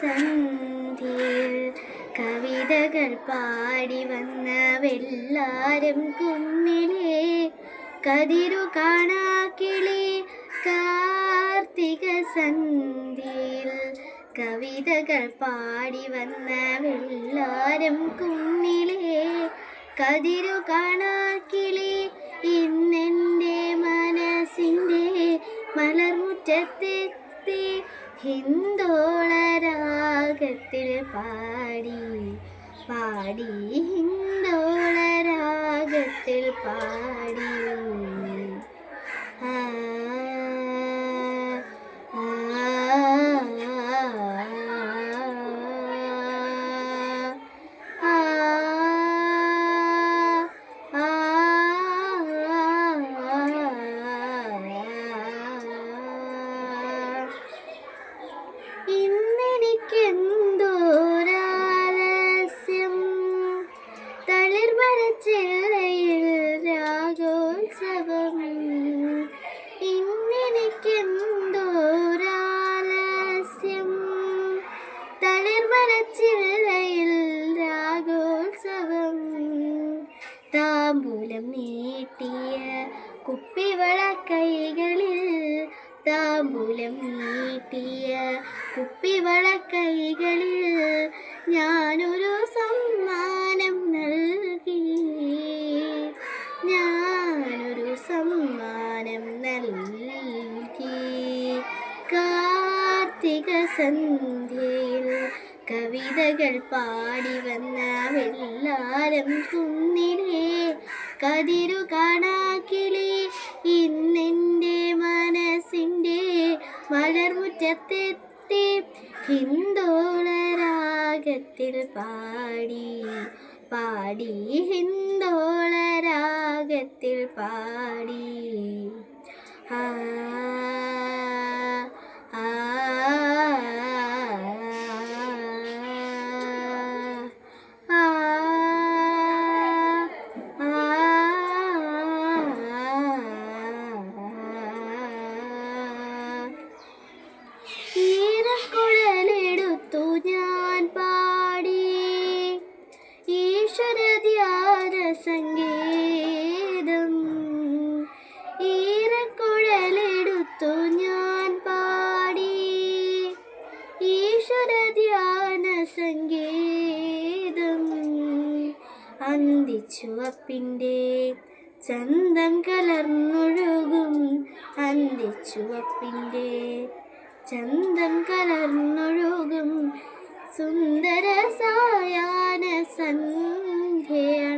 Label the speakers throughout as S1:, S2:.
S1: സന്ധ്യയിൽ കവിതകൾ പാടി വന്നവെല്ലാരും കുന്നിലെ കതിരു കാണാക്കിളി കാർത്തിക സന്ധ്യയിൽ കവിതകൾ പാടി വന്നവെല്ലാരും കുന്നിലെ കതിരു കാണാക്കിളി ഇന്നെന്റെ മനസ്സിന്റെ മലർമുറ്റത്തെത്തി ഹിന്ദോളരാഗത്തിൽ പാടി പാടി ഹിന്ദോളരാഗത്തിൽ പാടി. താമ്പൂലം നീട്ടിയ കുപ്പിവള കൈകളിൽ താമ്പൂലം നീട്ടിയ കുപ്പിവള കൈകളിൽ ഞാനൊരു സമ്മാനം നൽകി. ഞാനൊരു സമ്മാനം നൽകി. കാർത്തിക സന്ധ്യയിൽ കവിതകൾ പാടി വന്ന വെള്ളാരം കതിരു കാണാക്കിളി ഇന്നെന്റെ മനസ്സിന്റെ മലർമുറ്റത്തെത്തി ഹിന്ദോളരാഗത്തിൽ പാടി പാടി ഹിന്ദോളരാഗത്തിൽ പാടി ഈശ്വരധ്യാന സംഗീതം. ഈരക്കുഴലെടുത്തു ഞാൻ പാടി. ഈശ്വരധ്യാന സംഗീതം. അന്തിച്ചുവപ്പിന്റെ ചന്തം കലർന്നൊഴുകും. അന്തിച്ചുവപ്പിന്റെ ചന്തം കലർന്നൊഴുകും. സുന്ദര സായാന സന്ധ്യയണഞ്ഞു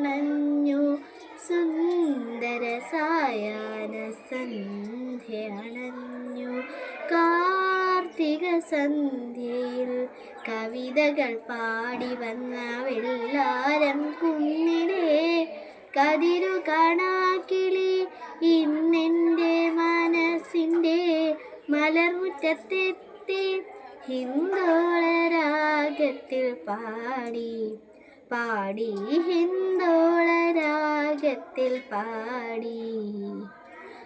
S1: സായാഹ്ന സന്ധ്യയണഞ്ഞു കാർത്തിക സന്ധ്യയിൽ കവിതകൾ പാടി വന്ന വെള്ളാരം കുന്നിലെ കതിരു കാണാക്കിളി. ഇന്നെന്റെ മനസ്സിന്റെ മലർമുറ്റത്തെത്തി ഹിന്ദോളരാഗത്തിൽ പാടി. പാടി ഹിന്ദോള രാഗത്തിൽ പാടി.